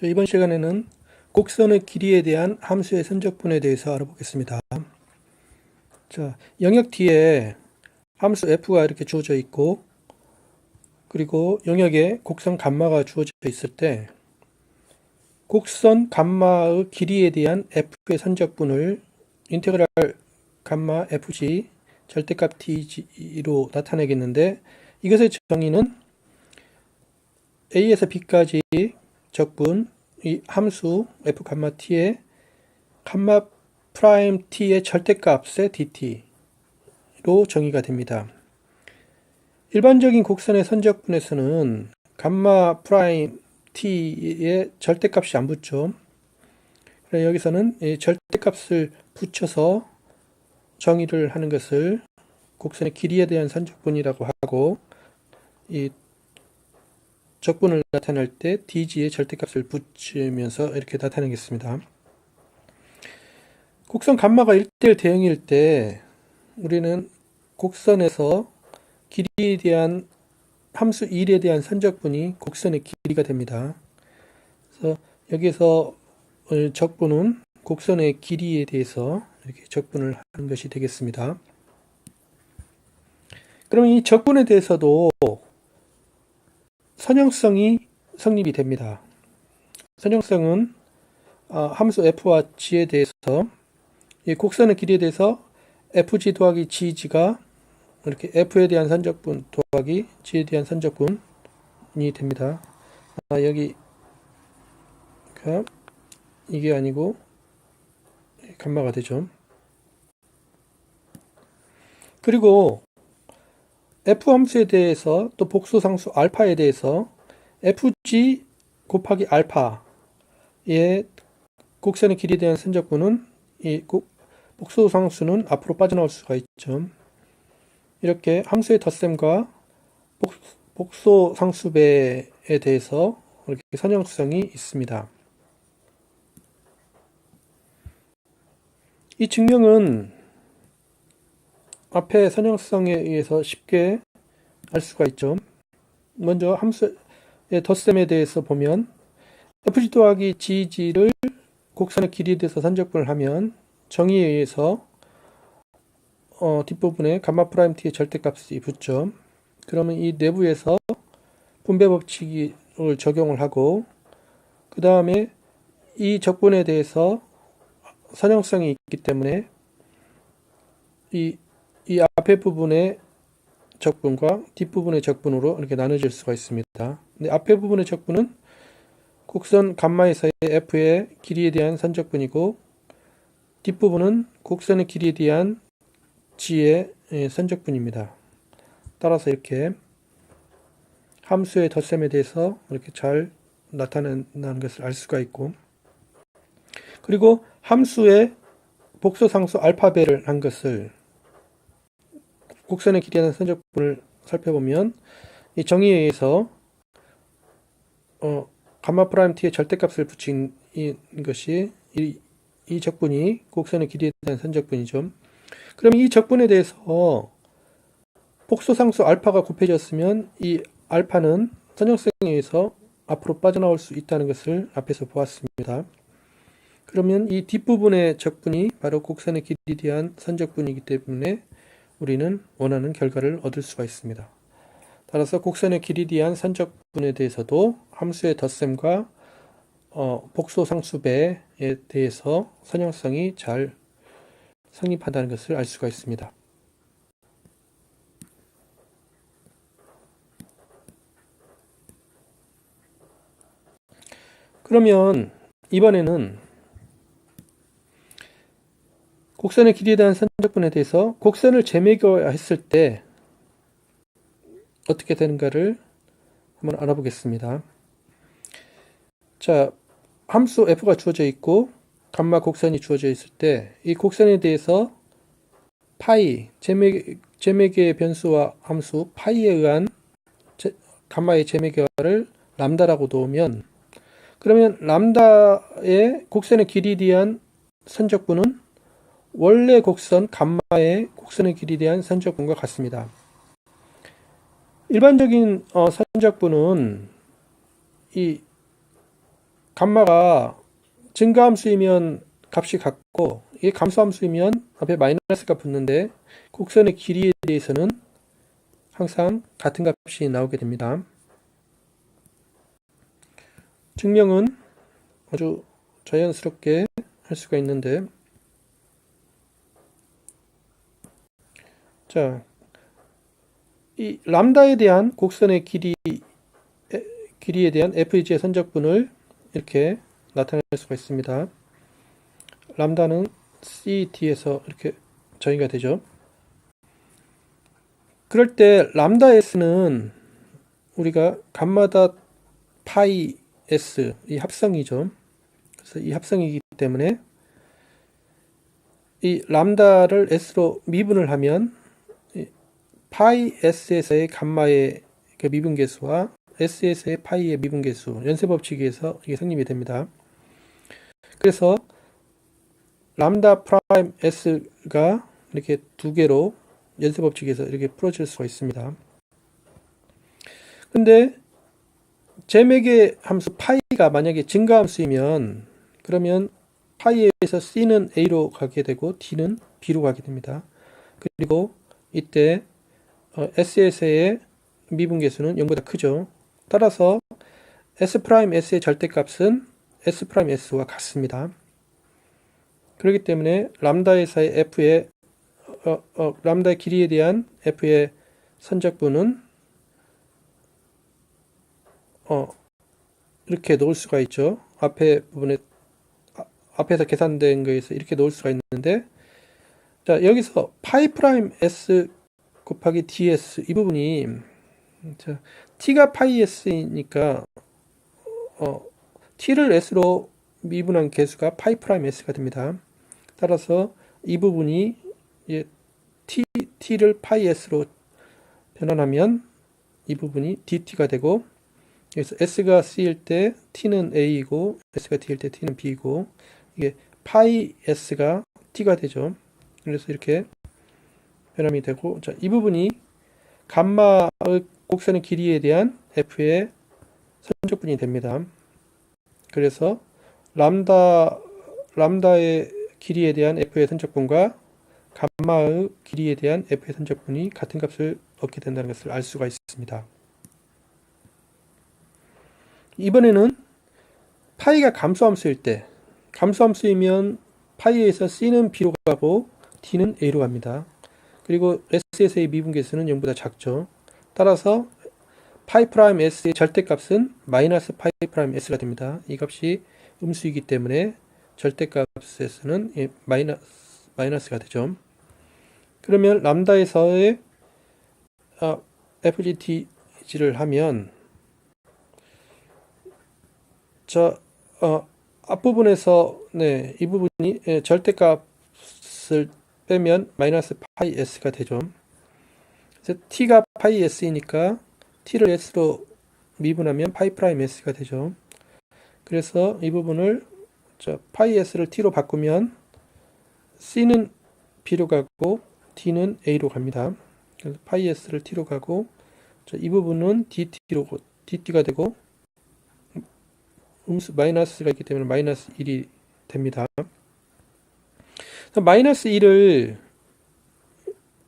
자, 이번 시간에는 곡선의 길이에 대한 함수의 선적분에 대해서 알아보겠습니다. 자, 영역 뒤에 함수 f가 이렇게 주어져 있고 그리고 영역에 곡선 감마가 주어져 있을 때 곡선 감마의 길이에 대한 f의 선적분을 인테그랄 감마 fg 절대값 tg로 나타내겠는데 이것의 정의는 a에서 b까지 적분 이 함수 f 감마 t의 감마 프라임 t의 절대값의 dt로 정의가 됩니다. 일반적인 곡선의 선적분에서는 감마 프라임 t의 절대값이 안 붙죠. 그래서 여기서는 절대값을 붙여서 정의를 하는 것을 곡선의 길이에 대한 선적분이라고 하고 이 적분을 나타낼 때 dg의 절대값을 붙이면서 이렇게 나타내겠습니다. 곡선 감마가 1대1 대응일 때 우리는 곡선에서 길이에 대한 함수 1에 대한 선적분이 곡선의 길이가 됩니다. 그래서 여기서 적분은 곡선의 길이에 대해서 이렇게 적분을 하는 것이 되겠습니다. 그러면 이 적분에 대해서도 선형성이 성립이 됩니다. 선형성은 어, 함수 f와 g에 대해서 이 곡선의 길이에 대해서 fg 더하기 gg가 이렇게 f에 대한 선적분 더하기 g에 대한 선적분이 됩니다. 아, 여기 이게 아니고 감마가 되죠. 그리고 f 함수에 대해서 또 복수상수 알파에 대해서 fg 곱하기 알파의 곡선의 길이에 대한 선적분은 이 복수상수는 앞으로 빠져나올 수가 있죠. 이렇게 함수의 덧셈과 복소 상수배에 대해서 이렇게 선형성이 있습니다. 이 증명은 앞에 선형성에 의해서 쉽게 알 수가 있죠. 먼저 함수의 덧셈에 대해서 보면 fg 더하기 gg를 곡선의 길이에 대해서 선적분을 하면 정의에 의해서 어, 뒷부분에 감마 프라임 t의 절대값이 붙죠. 그러면 이 내부에서 분배 법칙을 적용을 하고 그 다음에 이 적분에 대해서 선형성이 있기 때문에 이, 이 앞에 부분의 적분과 뒷부분의 적분으로 이렇게 나눠질 수가 있습니다. 근데 앞에 부분의 적분은 곡선 감마에서의 f의 길이에 대한 선적분이고 뒷부분은 곡선의 길이에 대한 g의 예, 선적분입니다. 따라서 이렇게 함수의 덧셈에 대해서 이렇게 잘 나타낸다는 것을 알 수가 있고 그리고 함수의 복소상수 알파배를 한 것을 길이에 대한 선적분을 살펴보면 이 정의에 의해서 어, 감마 프라임 t의 절대값을 붙인 것이 이, 이 적분이 곡선의 길이에 대한 선적분이죠. 그럼 이 적분에 대해서 복소상수 알파가 곱해졌으면 이 알파는 선형성에 의해서 앞으로 빠져나올 수 있다는 것을 앞에서 보았습니다. 그러면 이 뒷부분의 적분이 바로 곡선의 길이에 대한 선적분이기 때문에 우리는 원하는 결과를 얻을 수가 있습니다. 따라서 곡선의 길이에 대한 선적분에 대해서도 함수의 덧셈과 어, 복소 상수배에 대해서 선형성이 잘 성립한다는 것을 알 수가 있습니다. 그러면 이번에는 곡선의 길이에 대한 선적분에 대해서 곡선을 재매겨 했을 때 어떻게 되는가를 한번 알아보겠습니다. 자, 함수 f가 주어져 있고 감마 곡선이 주어져 있을 때 이 곡선에 대해서 파이 재매개의 변수와 함수 파이에 의한 제, 감마의 재매개를 람다라고 놓으면 그러면 람다의 곡선의 길이에 대한 선적분은 원래 곡선 감마의 곡선의 길이에 대한 선적분과 같습니다. 일반적인 어, 선적분은 이 감마가 증가함수이면 값이 같고 이게 감소함수이면 앞에 마이너스가 붙는데 곡선의 길이에 대해서는 항상 같은 값이 나오게 됩니다. 증명은 아주 자연스럽게 할 수가 있는데 자, 이 람다에 대한 곡선의 길이 에, 길이에 대한 FG의 선적분을 이렇게 나타낼 수가 있습니다. 람다는 CT에서 이렇게 정의가 되죠. 그럴 때 람다 S는 우리가 감마다 파이 S 이 합성이죠. 그래서 이 합성이기 때문에 이 람다를 S로 미분을 하면 이 파이 S에서의 감마의 그 미분계수와 S에서의 파이의 미분계수 연쇄 법칙에서 이게 성립이 됩니다. 그래서 람다 프라임 S가 이렇게 두 개로 연쇄 법칙에서 이렇게 풀어질 수가 있습니다. 근데 제맥의 함수 파이가 만약에 증가함수이면 그러면 파이에서 C는 A로 가게 되고 D는 B로 가게 됩니다. 그리고 이때 SS의 미분계수는 0보다 크죠. 따라서 S'S의 절대값은 S'S와 같습니다. 그렇기 때문에 람다에서의 F의 어, 어, 람다의 길이에 대한 F의 선적분은 어, 이렇게 놓을 수가 있죠. 앞에 부분에 아, 앞에서 계산된 거에서 이렇게 놓을 수가 있는데 자 여기서 파이 프라임 s 곱하기 ds 이 부분이 자, t가 파이 s이니까 어, t를 s로 미분한 개수가 파이 프라임 s가 됩니다. 따라서 이 부분이 예, t t를 파이 s로 변환하면 이 부분이 dt가 되고 그래서 s가 c일 때 t는 a이고 s가 d일 때 t는 b이고 이게 파이 s가 t가 되죠. 그래서 이렇게 변함이 되고 자, 이 부분이 감마의 곡선의 길이에 대한 f의 선적분이 됩니다. 그래서 람다 람다의 길이에 대한 f의 선적분과 감마의 길이에 대한 f의 선적분이 같은 값을 얻게 된다는 것을 알 수가 있습니다. 이번에는 파이가 감소함수일 때 감소함수이면 파이에서 c는 b로 가고 d는 a로 갑니다. 그리고 SS의 미분계수는 0보다 작죠. 따라서 파이 프라임 S의 절대값은 마이너스 파이 프라임 S가 됩니다. 이 값이 음수이기 때문에 절대값에서는 마이너스, 마이너스가 되죠. 그러면 람다에서의 어, FGT를 하면 자, 어, 앞부분에서 네, 이 부분이 예, 절대값을 빼면 마이너스 파이 s가 되죠. 그래서 t가 파이 s이니까 t를 s로 미분하면 파이 프라임 s가 되죠. 그래서 이 부분을 자, 파이 s를 t로 바꾸면 c는 b로 가고 d는 a로 갑니다. 그래서 파이 s를 t로 가고 자, 이 부분은 dt로 dt가 되고 음수 마이너스가 있기 때문에 마이너스 1이 됩니다. 마이너스 1을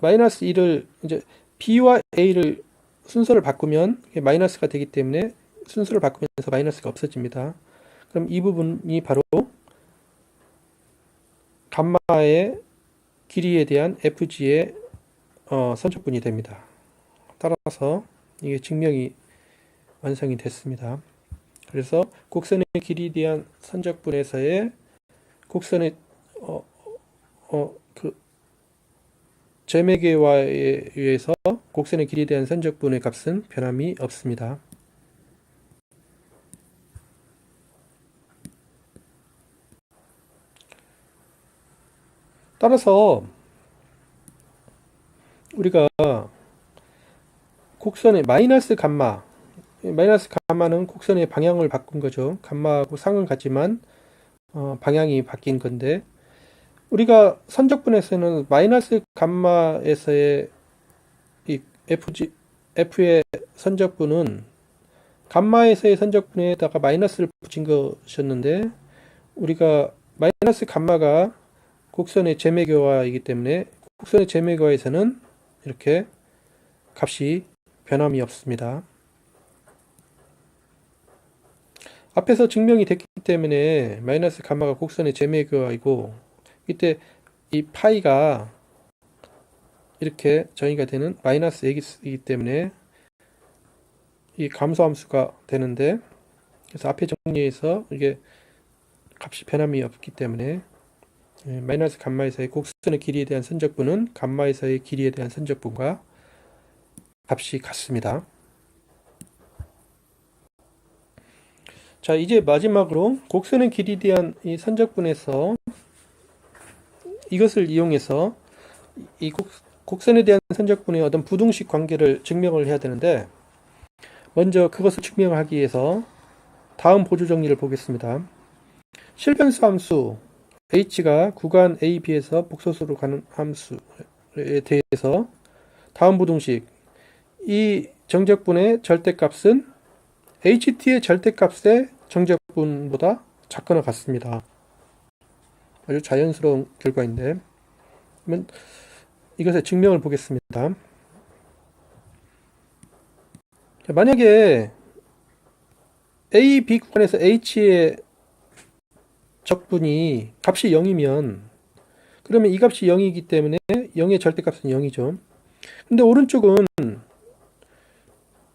마이너스 1을 이제 B와 A를 순서를 바꾸면 마이너스가 되기 때문에 순서를 바꾸면서 마이너스가 없어집니다. 그럼 이 부분이 바로 감마의 길이에 대한 FG의 어, 선적분이 됩니다. 따라서 이게 증명이 완성이 됐습니다. 그래서 곡선의 길이에 대한 선적분에서의 곡선의 어, 어, 그 제매계와에 의해서 곡선의 길이에 대한 선적분의 값은 변함이 없습니다. 따라서 우리가 곡선의 마이너스 감마 마이너스 감마는 곡선의 방향을 바꾼 거죠. 감마하고 상은 같지만 어, 방향이 바뀐 건데 우리가 선적분에서는 마이너스 감마에서의 이 FG, F의 선적분은 감마에서의 선적분에다가 마이너스를 붙인 것이었는데 우리가 마이너스 감마가 곡선의 제매교화이기 때문에 곡선의 제매교화에서는 이렇게 값이 변함이 없습니다. 앞에서 증명이 됐기 때문에 마이너스 감마가 곡선의 제매교화이고 이때 이 파이가 이렇게 정의가 되는 마이너스 x이기 때문에 이 감소함수가 되는데 그래서 앞에 정리해서 이게 값이 변함이 없기 때문에 예, 마이너스 감마에서의 곡선의 길이에 대한 선적분은 감마에서의 길이에 대한 선적분과 값이 같습니다. 자, 이제 마지막으로 곡선의 길이에 대한 이 선적분에서 이것을 이용해서 이 곡, 곡선에 대한 선적분의 어떤 부등식 관계를 증명을 해야 되는데 먼저 그것을 증명하기 위해서 다음 보조 정리를 보겠습니다. 실변수 함수 h가 구간 a, b에서 복소수로 가는 함수에 대해서 다음 부등식 이 정적분의 절대값은 ht의 절대값의 정적분보다 작거나 같습니다. 아주 자연스러운 결과인데 그러면 이것의 증명을 보겠습니다. 자, 만약에 A, B 구간에서 H의 적분이 값이 0이면 그러면 이 값이 0이기 때문에 0의 절대값은 0이죠. 근데 오른쪽은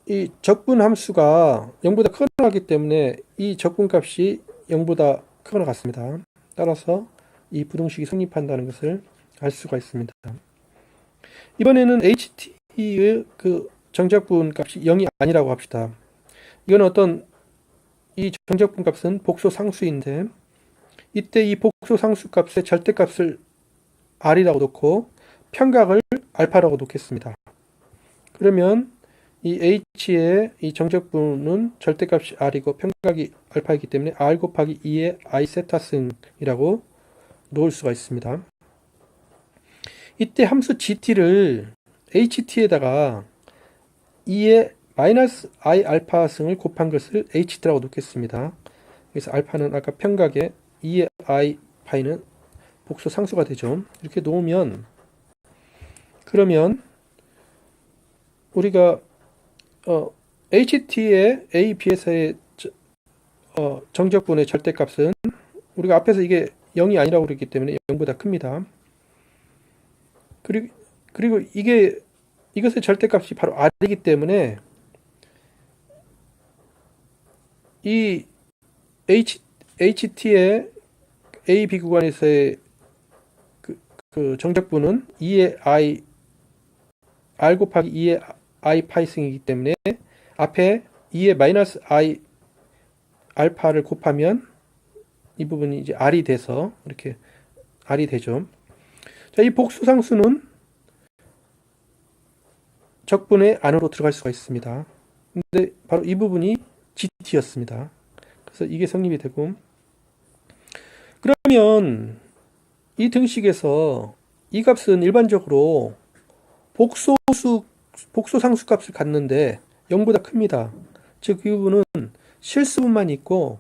이 적분 함수가 0보다 크거나 같기 때문에 이 적분 값이 0보다 크거나 같습니다. 따라서 이 부등식이 성립한다는 것을 알 수가 있습니다. 이번에는 HT의 그 정적분 값이 0이 아니라고 합시다. 이건 어떤 이 정적분 값은 복소 상수인데 이때 이 복소 상수 값의 절대값을 r이라고 놓고 평각을 알파라고 놓겠습니다. 그러면 이 h의 이 정적분은 절대값이 r이고 평각이 알파이기 때문에 r 곱하기 2의 i 세타 승이라고 놓을 수가 있습니다. 이때 함수 gt를 ht에다가 2의 마이너스 i 알파 승을 곱한 것을 h라고 놓겠습니다. 그래서 알파는 아까 평각의 2의 i 파이는 복수 상수가 되죠. 이렇게 놓으면 그러면 우리가 어, ht의 a, b에서의 어, 정적분의 절대값은 우리가 앞에서 이게 0이 아니라고 그랬기 때문에 0보다 큽니다. 그리고, 그리고 이게 이것의 절대값이 바로 r이기 때문에 이 h, ht의 a, b 구간에서의 그, 그 정적분은 2의 i r 곱하기 2의 i 파이승이기 때문에 앞에 2의 마이너스 i 알파를 곱하면 이 부분이 이제 r이 돼서 이렇게 r이 되죠. 자, 이 복수상수는 적분의 안으로 들어갈 수가 있습니다. 근데 바로 이 부분이 GT였습니다. 그래서 이게 성립이 되고 그러면 이 등식에서 이 값은 일반적으로 복소수 복소상수 값을 갖는데 0보다 큽니다. 즉 이 부분은 실수분만 있고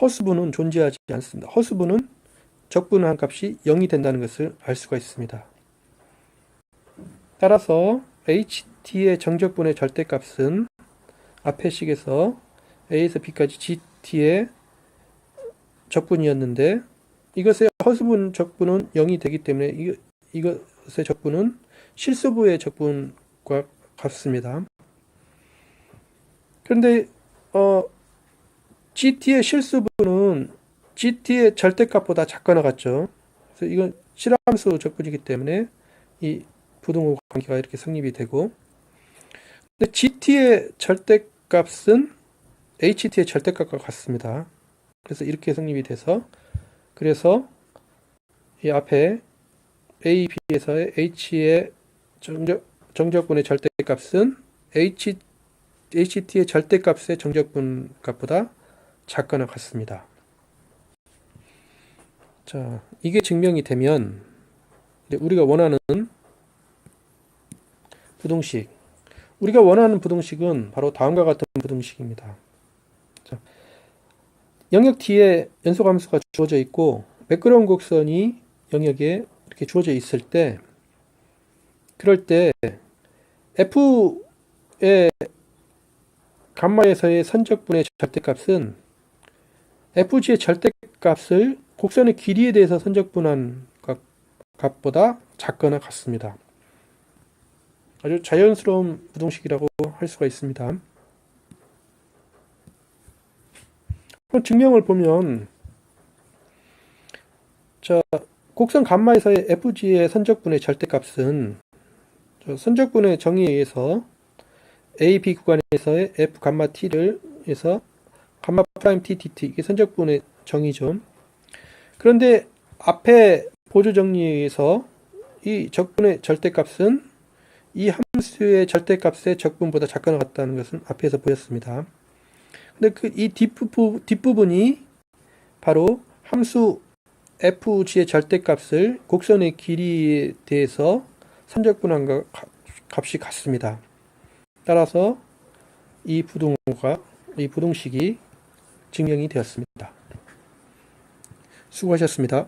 허수분은 존재하지 않습니다. 허수분은 적분한 값이 0이 된다는 것을 알 수가 있습니다. 따라서 ht의 정적분의 절대값은 앞의 식에서 a에서 b까지 gt의 적분이었는데 이것의 허수분 적분은 0이 되기 때문에 이, 이것의 적분은 실수부의 적분과 같습니다. 그런데 어, GT의 실수분은 GT의 절대값보다 작거나 같죠. 그래서 이건 실함수 적분이기 때문에 이 부등호 관계가 이렇게 성립이 되고 근데 GT의 절대값은 HT의 절대값과 같습니다. 그래서 이렇게 성립이 돼서 그래서 이 앞에 A, B에서의 H의 정적, 정적분의 절대값은 H, HT의 절대값의 정적분 값보다 작거나 같습니다. 자, 이게 증명이 되면 우리가 원하는 부동식 우리가 원하는 부등식은 바로 다음과 같은 부등식입니다. 자, 영역 T에 연소함수가 주어져 있고 매끄러운 곡선이 영역에 이렇게 주어져 있을 때 그럴 때 F의 감마에서의 선적분의 절대값은 FG의 절대값을 곡선의 길이에 대해서 선적분한 것- 값보다 작거나 같습니다. 아주 자연스러운 부등식이라고 할 수가 있습니다. 그럼 증명을 보면 자 곡선 감마에서의 FG의 선적분의 절대값은 저 선적분의 정의에 의해서 A, B 구간에서의 F 감마 T를 해서 감마 프라임 T, DT 이게 선적분의 정의죠. 그런데 앞에 보조 정리에 의해서 이 적분의 절대값은 이 함수의 절대값의 적분보다 작거나 같다는 것은 앞에서 보였습니다. 근데 그 이 뒷부분, 뒷부분이 바로 함수 fg의 절대값을 곡선의 길이에 대해서 선적분한 것 값- 값이 같습니다. 따라서 이 부등호가 이 부등식이 증명이 되었습니다. 수고하셨습니다.